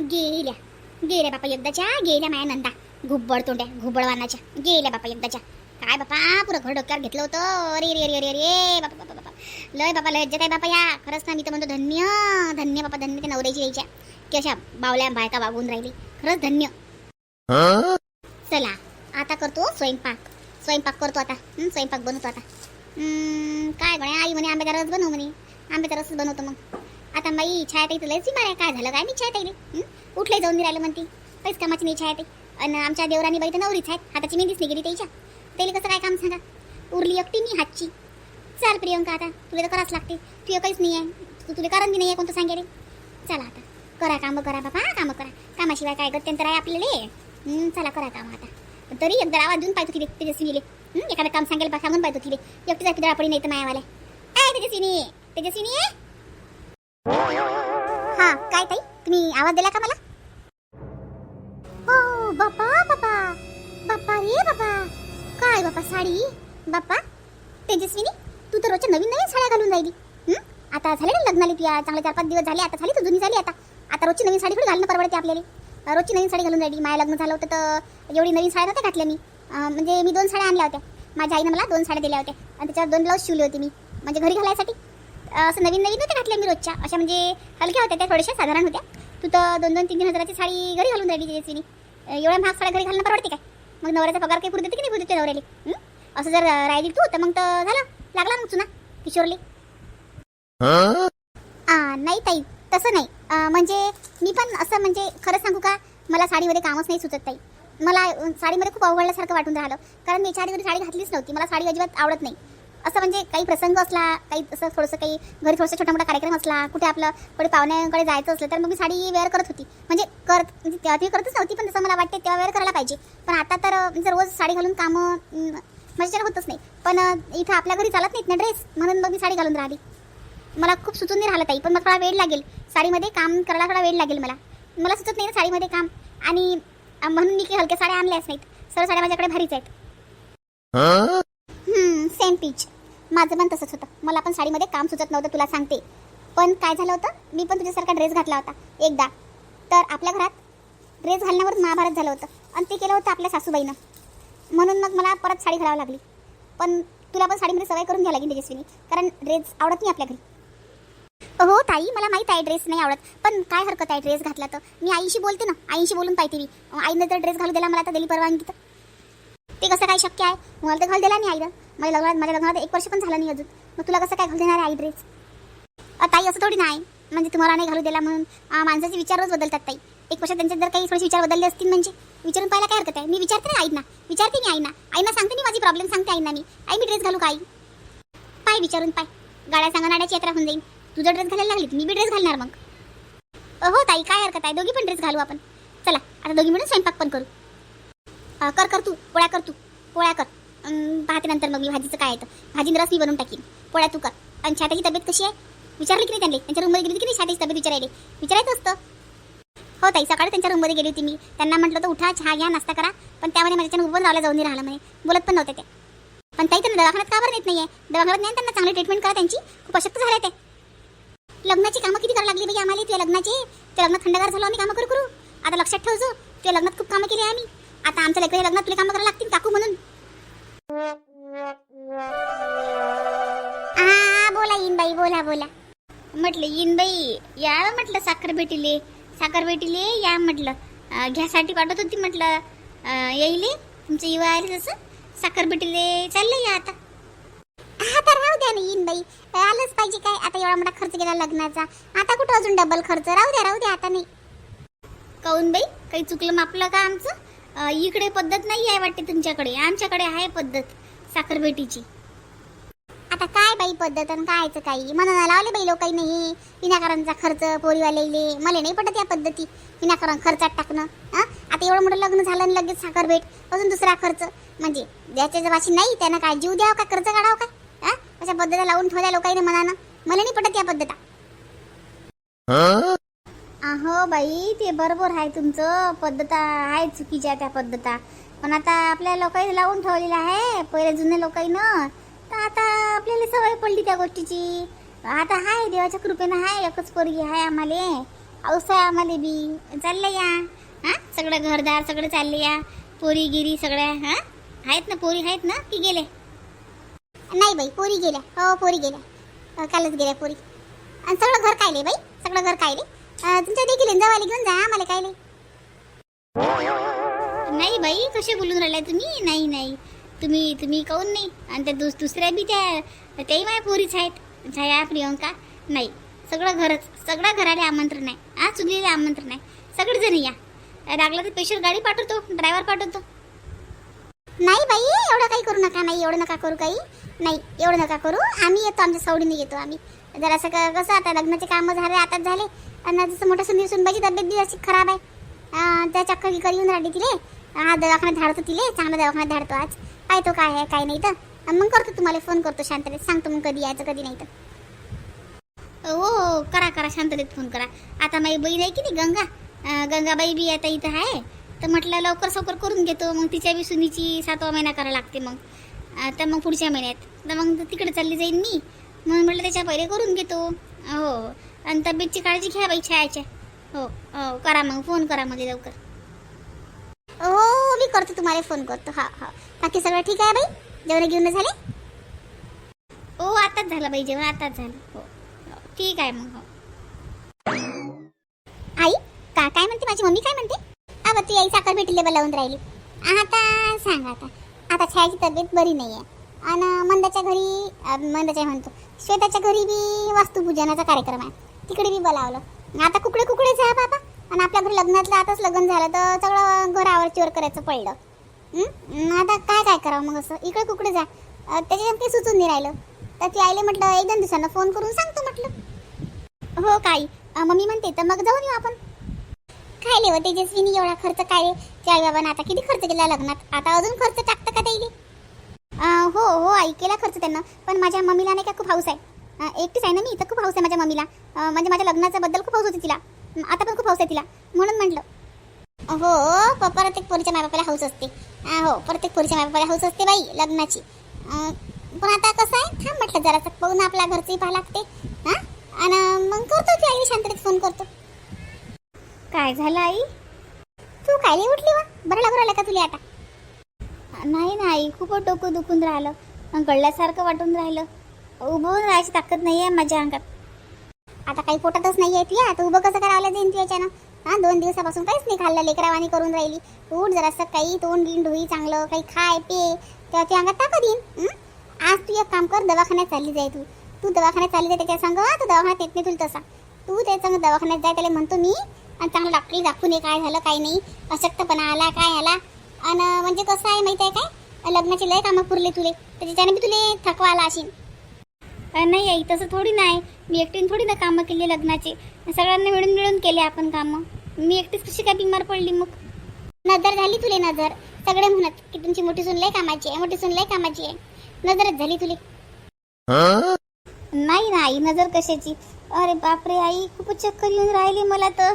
गेल्या. गेल्या बापा एकदाच्या गेल्या माया नंदा. घुबड तोंड्या घुबडवानाच्या गेल्या बापा एकदाच्या. काय बापा पुरं घर डोक्यावर घेतलं होतं. अरे रे रे रे रे. बापा बापा बापा. लय बापा लय काय बापा या. खरंच ना मी तर म्हणतो धन्य धन्य बापा धन्य ते नवऱ्याची यायच्या. की अशा बावल्या बायका वागून राहिली. खरंच धन्य. चला आता करतो स्वयंपाक. स्वयंपाक करतो आता. स्वयंपाक बनवतो आता. काय म्हणे आई म्हणे आंब्याचा रस बनव म्हणे. आंब्याचा रसच बनवतो मग. आता बाई छाया ताई तुला मारे काय झालं काय मी छाया ताईले उठले जाऊन नाही राहिलं म्हणते. काहीच कामाची नाही छाया ताई आणि आमच्या देवरानी बाई तर नवरीच आहेत. हाताची मेहंदीच नाही गेली त्याच्या. त्याला कसं काय काम सांगा? उरली एकटी मी हातची. चाल प्रियंका आता. तुला तर करावंच लागते. तुझं काहीच नाही आहे. तू तुला कारण बी नाही आहे कोणतं सांगेल? चला आता. करा कामं करा बाबा. कामं करा. कामाशिवाय काय गत्यंतर आहे आपल्याला? चला करा काम आता. तरी एकदा आवाज देऊन पाहतो तिथे तेजस्विनीले हं, एखादं काम सांगेल सांगून पाहतो तिथे एकटी जाती दळापडी नाही तर मायावाल्या काय तेजस्वीनी तेजस्वीनी हा काय ताई? तुम्ही आवाज दिला का मला? हो बापा बापा. बापा रे बापा. काय बापा साडी? बापा तेजस्विनी तू तर रोजच्या नवीन नवीन साड्या घालून राहिली. आता झाले ना लग्नाला तुया चांगले चार पाच दिवस झाले आता झाली तर जुनी झाली आता. आता रोजची नवीन साडी थोडी घालणं परवडते आपल्याला. रोजची नवीन साडी घालून राहिली. माझ्या लग्न झालं होतं तर एवढी नवीन साड्या नव्हत्या घातल्या मी. म्हणजे मी दोन साड्या आणल्या होत्या. माझ्या आईनं मला दोन साड्या दिल्या होत्या. आणि त्याच्यावर दोन ब्लाऊज शिवले होते मी. म्हणजे घरी घालायसाठी. असं नवीन नवीन होत्या घातल्या मी रोजच्या. अशा म्हणजे हलक्या होत्या त्या थोड्याशा साधारण होत्या. तू तर दोन दोन तीन तीन हजाराची साडी घरी घालून राहिली तेजस्विनी एवढ्या महाग साड्या घरी घालणं परवडते काय? मग नवऱ्याचा पगार काही पुरते की नाही पुरते नवऱ्याला? असं जर राहिली तू तर मग तर झालं. लागला मग चुना किशोरले. आ, नाही ताई तसं नाही. म्हणजे मी पण असं म्हणजे खरं सांगू का मला साडीमध्ये कामच नाही सुचत ताई. मला साडीमध्ये खूप अवघडल्यासारखं वाटून राहिलं. कारण मी याच्या साडी घातलीच नव्हती. मला साडी अजिबात आवडत नाही. असं म्हणजे काही प्रसंग असला काही असं थोडंसं काही घरी थोडंसं छोटा मोठा कार्यक्रम असला कुठे आपलं कुठे पाहुण्याकडे जायचं असलं तर मग मी साडी वेअर करत होती. म्हणजे करत म्हणजे तेव्हा ती करतच नव्हती पण जसं मला वाटते तेव्हा वेअर करायला पाहिजे. पण आता तर म्हणजे रोज साडी घालून कामं अं, होतच नाही. पण इथं आपल्या घरी चालत नाहीत ना ड्रेस म्हणून मग मी साडी घालून राहिली. मला खूप सुचून नाही राहिलं ताई पण मला थोडा वेळ लागेल. साडीमध्ये काम करायला थोडा वेळ लागेल मला. मला सुचत नाही ना साडीमध्ये काम. आणि म्हणून मी काही हलक्या साड्या आणल्याच नाहीत. सर्व साड्या माझ्याकडे भारीच आहेत. Same peach. माझं पण तसंच होतं. मला पण साडीमध्ये काम सुचत नव्हतं तुला सांगते. पण काय झालं होतं? मी पण तुझ्यासारखा ड्रेस घातला होता एकदा. तर आपल्या घरात ड्रेस घालण्यावर महाभारत झालं होतं. आणि ते केलं होतं आपल्या सासूबाईनं. म्हणून मग मला परत साडी घालावं लागली. पण तुला पण साडीमध्ये सवय करून घ्यावी लागेल तेजस्विनी. कारण ड्रेस आवडत नाही आपल्या घरी. हो ताई मला माहीत आहे ड्रेस नाही आवडत. पण काय हरकत आहे ड्रेस घातला तर? मी आईशी बोलते ना. आईशी बोलून पाहिजे मी. आईनं जर ड्रेस घालू दिला मला तर दिली परवानगी तर. ते कसं काय शक्य आहे? मला तर घाल दिला नाही आईनं माझ्या लग्नात माझ्या लग्नात एक वर्ष पण झालं नाही अजून. मग तुला कसं काय घाल देणार आहे आई ड्रेस? ताई असं थोडी नाही. म्हणजे तुम्हाला नाही घालू दिला म्हणून. माणसाचे विचार रोज बदलतात ताई. एक वर्ष त्यांचे जर काही थोडेसे विचार बदलले असतील म्हणजे. विचारून पाहायला काय हरकत आहे? मी विचारते ना आईना. विचारते मी आईना. आईना सांगते मी माझी प्रॉब्लेम सांगते आईना मी. आई मी ड्रेस घालू का आई? पाय विचारून पाय. गाड्या सांगणाऱ्याची यात्रा होऊन जाईल तुझा ड्रेस घालायला लागली मी बी ड्रेस घालणार मग. हो ताई काय हरकत आहे? दोघी पण ड्रेस घालू आपण. चला आता दोघी मिळून स्वयंपाक पण करू. कर कर तू. पोळ्या कर तू. पोळ्या कर. अं, पाहते नंतर मग मी भाजीचं काय येतं भाजी रस मी बनवून टाकीन. पोळ्या तू कर. आणि छाट्याची तब्येत कशी आहे? विचारली की नाही त्यांनी त्यांच्या रूममध्ये गेली होती की नाही छाट्याची तब्येत विचारायला? विचारायचं असतं. हो ताई सकाळी त्यांच्या रूममध्ये गेली होती मी. त्यांना म्हटलं तर उठा चहा घ्या नाश्ता करा. पण त्यामध्ये माझ्याच्यानं उभं राहायला जाऊन राहिलं म्हणे. बोलत पण नव्हते ते. पण ताई त्यांना दवाखान्यात का बरं येत नाही आहे दवाखान्यात नाही त्यांना चांगली ट्रीटमेंट करा त्यांची. खूप अशक्त झाले ते. लग्नाची कामं किती करायला लागली बाई आम्हाला? तुझ्या लग्नाची? ते लग्नात थंडगार झालं आम्ही कामं करू करू. आता लक्षात ठेवजो तुझ्या लग्नात खूप कामं केली आम्ही. आता आमच्या लेकराच्या लग्नात तुला कामं करायला लागतील काकू म्हणून. आ बोला येईन बाई बोला बोला. म्हटलं येईन बाई या म्हटलं साखर भेटीले. साखर भेटीले या म्हटलं. घ्यासाठी पाठवत होती म्हटलं. येईले तुमचं युवा आले तसं. साखर भेटीले चालले या आता. हा तर राहू द्या ना येईन बाई आलंच पाहिजे काय? आता एवढा मोठा खर्च केला लग्नाचा. आता कुठं अजून डबल खर्च? राहू द्या राहू द्या आता नाही. काऊन बाई? काही चुकलं मापलं का आमचं? इकडे पद्धत नाही आहे वाटते तुमच्याकडे. आमच्याकडे आहे पद्धत साखर भेटीची. आता काय बाई पद्धत आणि कायचं काही? मनाला लावले बाई लोकांनी नाही विनाकारांचा खर्च पोरीवाले मला नाही पटत या पद्धती विनाकारण खर्चात टाकणं. हं? आता एवढं मोठं लग्न झालं आणि लगेच साखर भेट अजून दुसरा खर्च. म्हणजे ज्याच्या जवाशी नाही त्यांना काय जीव द्यावं का कर्ज काढावं का? हं? अशा पद्धती लावून ठेवल्या लोकांनी मनानं. मला नाही पटत या पद्धता. अहो बाई ते बरोबर आहे तुमचं. पद्धत आहे चुकीच्या त्या पद्धता. पण आता आपल्या लोकांनी लावून ठेवलेलं आहे पहिले जुने लोकांनं तर आता आपल्याला सवय पडली त्या गोष्टीची. आता हाय देवाच्या कृपेनं हाय एकच पोरगी आहे आम्हाला. आहे आम्हाला बी. चाललं या. हां? सगळं घरदार सगळं चालले या. पोरी गिरी सगळ्या हां? आहेत ना पोरी आहेत ना की गेले? नाही बाई पोरी गेल्या. हो पोरी गेल्या. कालच गेल्या पोरी. आणि सगळं घर कायले बाई? सगळं घर कायले? तुमच्या देखील जावाले घेऊन जा आम्हाला काय नाही. बाई कसे बोलून राहिल्या तुम्ही? नाही नाही. तुम्ही तुम्ही काऊन नाही? आणि त्या दुस दुसऱ्या बी त्या त्याही माझ्या पोरीच आहेत. छाया प्रियंका नाही. सगळं घरच सगळं घराला आमंत्रण आहे. हा चुलीला आमंत्रण आहे. सगळेजण या. लागलं तर स्पेशल गाडी पाठवतो ड्रायव्हर पाठवतो. नाही बाई एवढं काही करू नका नाही एवढं नका करू काही. नाही एवढं नका करू. आम्ही येतो आमच्या सवडीने येतो आम्ही. जरासं क- कसं आता लग्नाचे कामं झाले आताच झाले. आणि जसं मोठं सुंदर सुनबाईची तब्येत बी अशी खराब आहे. त्या चक्कर विकर येऊन राहिली तिले. हा दवाखान्यात धाडतो तिले. चांगला दवाखान्यात धाडतो आज. काय तो काय आहे काय नाही तर. मग करतो तुम्हाला फोन करतो शांततेत. सांगतो मग कधी यायचं कधी नाही तर. हो हो करा करा शांततेत फोन करा. आता माझी बहीण आहे की नाही गंगा. गंगाबाई बी आता इथं आहे. तर म्हटलं लवकर सवकर करून घेतो. मग तिच्या बी सुनीची सातवा महिना करा लागते मग. तर मग पुढच्या महिन्यात. तर मग तिकडे चालली जाईन मी. म्हणून म्हटलं त्याच्या पहिले करून घेतो. हो. आणि तब्येतची काळजी घ्या बाई छायाच्या हो हो करा मग. फोन करा मध्ये लवकर. हो, हो, हो मी करतो. तुम्हाला फोन करतो. हा हा. बाकी सगळं ठीक आहे बाई? जेवण घेऊन झाले? हो आताच झालं बाई जेवण. आताच झालं. हो. हो. ठीक आहे मग हो. आई का काय म्हणते? माझी मम्मी काय म्हणते? आई साखर भेटीले लावून राहिली. आता सांग आता. आता छायाची तब्येत बरी नाही आहे आणि मंदाच्या घरी मंदाच्या म्हणतो श्वेताच्या घरी बी वास्तुपूजनाचा कार्यक्रम आहे. तिकडे बी बोलावलं. आता कुकडे कुकडेच आहे बाबा. आणि आपल्या घरी लग्नातलं आताच लग्न झालं तर सगळं घरावर चोर करायचं पडलं. आता काय काय करावं मग असं? इकडे कुकडे जा. अं, त्याच्यात काही सुचून नाही राहिलं. तर ती आईले म्हटलं एक दोन दिवसांना फोन करून सांगतो म्हटलं. हो काही. मम्मी म्हणते तर मग जाऊन येऊ आपण. काय लेव तेजस्वीनी एवढा खर्च काय रे? त्या बाबांना आता किती खर्च केला लग्नात? आता अजून खर्च टाकतं का त्याईले हो हो आई केला खर्च त्यांना. पण माझ्या मम्मीला नाही का खूप हाऊस आहे. एकटीच आहे ना मी? तर खूप हाऊस आहे माझ्या मम्मीला. म्हणजे माझ्या लग्नाच्या बद्दल खूप हाऊस होती तिला. आता पण खूप हाऊस आहे तिला. म्हणून म्हटलं. हो, हो, हो प्रत्येक पोरीच्या मायबापाला हाऊस असते. हो प्रत्येक पोरीच्या मायबापाला हाऊस असते बाई लग्नाची. पण आता कसं आहे? थांब म्हटलं जरासं. पाहून आपल्या घरचंही पाहा लागते हां आणि मग करतो ती आई शांततेत फोन करतो काय झालं आई? तू कायले उठली वा? बरं लागू राहिलं का तुला आता? नाही नाही खूप डोकं दुखून राहिलं. गळल्यासारखं वाटून राहिलं. उभं राहायची ताकद नाही आहे माझ्या अंगात. आता काही पोटातच नाही आहे ती आता उभं कसं करायला जाईन ती याच्यानं? हा दोन दिवसापासून काहीच नाही खाल्लं लेकरावानी करून राहिली. उठ जरासं काही तोंड गिंड ढोई चांगलं काही खाय पे. तेव्हा ती अंगात ताकद येईन? आज तू एक काम कर दवाखान्यात चालली जाय तू. तू दवाखान्यात चालली जाय त्याच्या सांग तू दवाखान्यात येत नाही तुला तसा. तू त्याच्या संग दवाखान्यात जाय त्याला म्हणतो मी आणि चांगलं डॉक्टरी दाखवून काय झालं काय नाही. अशक्तपणा आला काय आला. आणि म्हणजे कसं आहे माहिती आहे काय? लग्नाचे लय कामं पुरले तुले त्याच्याने बी तुले थकवा आला असेल नाही आई तसं थोडी नाही मी एकटीने थोडी ना कामं केली लग्नाचे. सगळ्यांना मिळून मिळून केले आपण कामं. मी एकटीच कशी काय बिमार पडली मग? नजर झाली तुले नजर. सगळे म्हणत की तुमची मोठी सून लय कामाची आहे मोठी सून लय कामाची आहे. नजरच झाली तुले. नाही ना आई नजर कशाची? अरे बापरे आई खूपच चक्कर येऊन राहिली मला तर.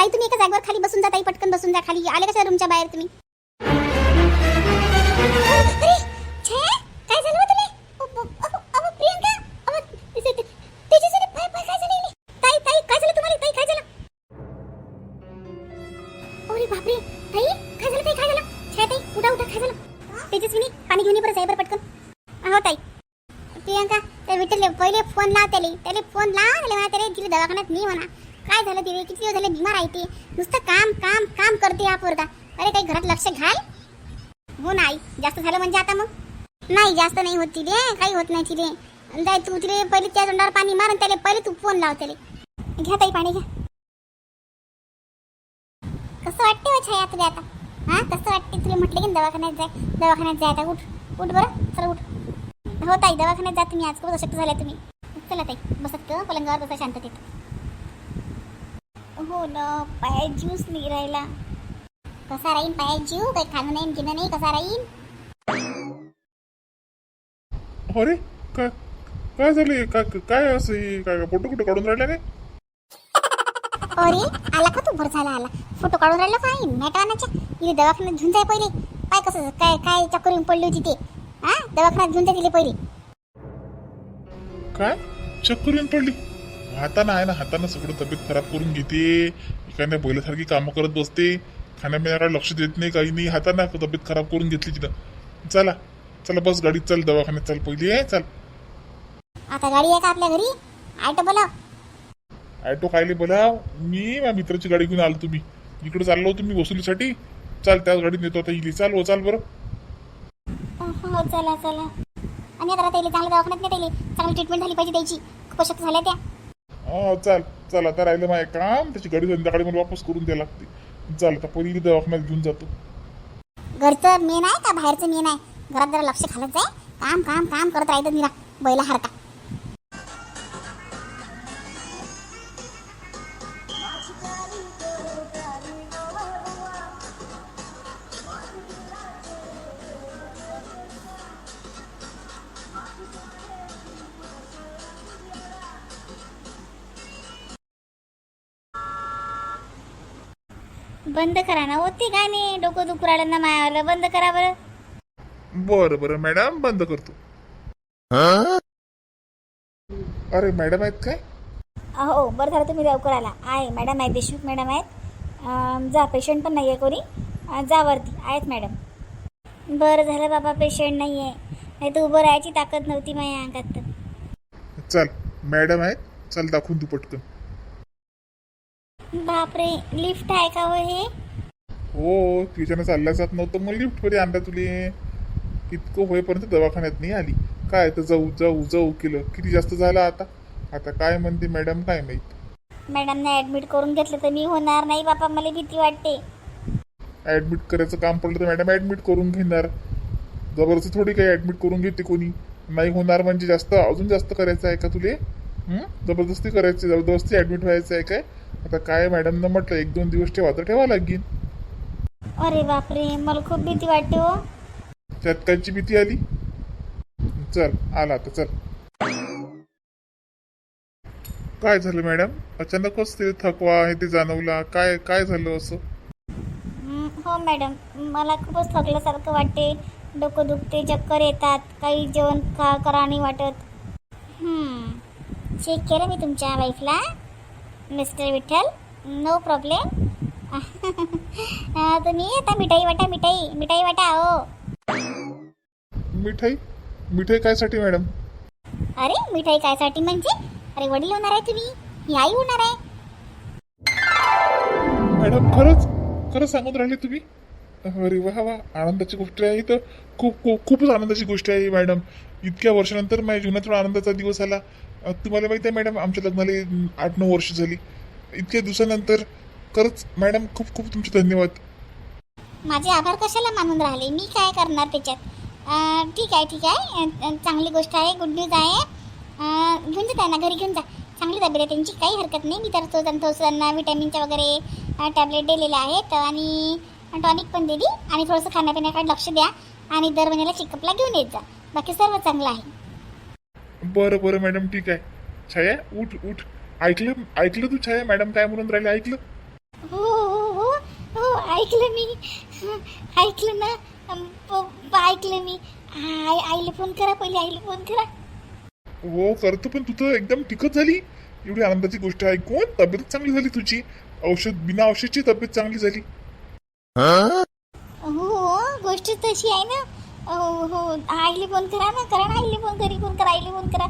ताई तुम्ही एका जागेवर खाली बसून जा ताई पटकन बसून जा खाली. आले कशा रूमच्या बाहेर तुम्ही? अरे, झालं ताई पाणी घेऊन साहेब पटकन. हो ताई. प्रियंका त्या विठ्ठल पहिले फोन ला त्याले. त्याले फोन ला त्याला म्हणा त्याला तिला दवाखान्यात नाही म्हणा. काय झालं दिवे? किती दिवस झाले? बिमार आहे ते. नुसतं काम काम काम करते या पोरगा. अरे काही घरात लक्ष घाल. हो नाही जास्त झालं म्हणजे आता मग? नाही जास्त नाही होत तिथे काही होत नाही तिथे जाय तू तिथे पहिले त्या तोंडावर पाणी मार त्याला पहिले तू फोन लाव त्याले. घ्या ताई पाणी घ्या. कसं वाटते हो छाया तुला आता? हा? कसं वाटते तुला? म्हटलं की दवाखान्यात जाय. दवाखान्यात जाय आता. उठ. उठ बरं. चल उठ. हो ताई दवाखान्यात जा तुम्ही. आज खूप अशक्त झाल्या तुम्ही. चला ताई. बसत पलंगावर बसा शांततेत. हो ना पायात ज्यूस नाही राहिला. कसा राहीन पायात जीव काही खाणं नाही घेणं नाही कसा राहीन? अरे काय काय झाले काय काय असं हे? काय फोटो कुठे काढून राहिले काय? अरे आला का तू? भर झाला आला. फोटो काढून राहिला काय मॅटानाच्या इथे दवाखान्यात घेऊन जाय पहिले. काय कसं काय काय चक्कर पडली होती ते? हा? दवाखान्यात घेऊन जाय तिले पहिले. काय? चक्कर येऊन पडली? हातानं आहे ना हातानं सगळं तब्येत खराब करून घेते. एखाद्या बैलासारखी कामं करत बसते. खाण्यापिण्याकडे लक्ष देत नाही काही नाही. हातानं तब्येत खराब करून घेतली तिथं चला चला बस गाडीत चल दवाखान्यात चल पहिली. आहे चल. आता गाडी आहे का आपल्या घरी? ऑटो बोलाव. ॲटो खायले बोला मी माझ्या मित्राची गाडी घेऊन आलो तुम्ही. इकडे चाललो होतो मी वसुलीसाठी. चाल त्याच गाडीत नेतो. आता इली चाल हो चाल बरं. हो चला चला. आणि आता त्याला चांगल्या दवाखान्यात नाही त्याला चांगली ट्रीटमेंट झाली पाहिजे त्याची. खूप झाल्या त्या. हो चाल चल आता राहिलं माझं काम. त्याची गाडी संध्याकाळी मला वापस करून द्यायला लागते. चाल आता पहिली दवाखान्यात घेऊन जातो. घरचं मेन आहे का बाहेरचं मेन आहे घरात जरा लक्ष घालत जाय. काम काम काम करत राहायचं निरा बैला हरका बंद करा ना होती गाणे डोकं दुखू राहिलं ना मायावाला बंद करा बरं. बरं बरं मॅडम बंद करतो. अरे मॅडम आहेत काय? हो बरं झालं तुम्ही लवकर आला. आहे मॅडम आहे देशमुख मॅडम आहेत. अं, जा पेशंट पण नाही आहे कोणी. अं, जा वरती आहेत मॅडम. बरं झालं बाबा पेशंट नाही आहे नाही तर उभं राहायची ताकद नव्हती माझ्या अंगात तर. चल मॅडम आहेत. चल दाखवून तू पटकन. बापरे लिफ्ट आहे का हो हे? हो तिच्यानं चालल्या जात नव्हतं. मग लिफ्टमध्ये आणला तुले. इतकं होईपर्यंत दवाखान्यात नाही आली. काय तर जाऊ जाऊ जाऊ केलं. किती जास्त झालं आता? आता काय म्हणते मॅडम काय माहीत? मॅडमने ॲडमिट करून घेतलं तर मी होणार नाही बापा मला भीती वाटते. ऍडमिट करायचं काम पडलं तर मॅडम ऍडमिट करून घेणार. जबरदस्ती थोडी काही ऍडमिट करून घेते कोणी. नाही होणार म्हणजे जास्त अजून जास्त करायचं आहे का तुले? हं? जबरदस्ती करायची जबरदस्ती ऍडमिट व्हायचं आहे काय? आता काय मॅडमनं म्हटलं एक दोन दिवस ठेवा तर ठेवा लागेल अरे बापरे मला खूप भीती वाटते हो. त्यात कायची भीती आली? चल आला आता चल. काय झालं मॅडम? अचानकच ते थकवा आहे ते जाणवला. काय काय झालं असं? हं, हो मॅडम मला खूपच थकल्यासारखं वाटते. डोकं दुखते चक्कर येतात काही जेवण खा करा नाही वाटत. हं, चेक केलं मी तुमच्या वाईफला मिस्टर विठ्ठल नो प्रॉब्लेम तुम्ही आता मिठाई वाटा मिठाई मिठाई वाटा हो मिठाई? मिठाई कायसाठी मॅडम अरे मिठाई कायसाठी म्हणजे? अरे वडील होणार आहे तुम्ही ही आई होणार आहे. मॅडम खरंच खरंच सांगून राहिले तुम्ही? अरे वा वा आनंदाची गोष्ट आहे. तर खूप खूप खूपच आनंदाची गोष्ट आहे मॅडम इतक्या वर्षानंतर माझ्या जीवनात आनंदाचा दिवस आला. तुम्हाला माहिती आहे मॅडम आमच्या लग्नाला आठ नऊ वर्ष झाली. इतक्या दिवसानंतर खरंच मॅडम खूप खूप तुमचे धन्यवाद. माझे आभार कशाला मानून राहिले? मी काय करणार त्याच्यात? ठीक आहे ठीक आहे. चांगली गोष्ट आहे गुड न्यूज आहे. घेऊन जा त्यांना घरी घेऊन जा. चांगली तब्येत आहे त्यांची काही हरकत नाही. मी तर तो थोडंसं त्यांना विटॅमिनच्या वगैरे टॅबलेट दिलेल्या आहेत. आणि टॉनिक पण दिली आणि थोडंसं खाण्यापिण्याकडे लक्ष द्या. आणि दर महिन्याला चेकअपला घेऊन येत जा. बाकी सर्व चांगलं आहे. बरं बरं मॅडम ठीक आहे. छाया उठ उठ. ऐकलं ऐकलं तू छाया? मॅडम काय म्हणून राहिले? ऐकलं? हो हो हो हो ऐकलं मी. ऐकलं ना? प- प- ऐकलं मी. आई आईला फोन करा पहिले आईला फोन करा. हो करतो पण तू तर एकदम टिकत झाली. एवढी आनंदाची गोष्ट आहे. कोण? तब्येत चांगली झाली तुझी? औषध बिना औषधची तब्येत चांगली झाली. हो हो गोष्ट तशी आहे ना? हो हो. आईला फोन करा ना करा ना आईली फोन घरी फोन करा आईली फोन करा.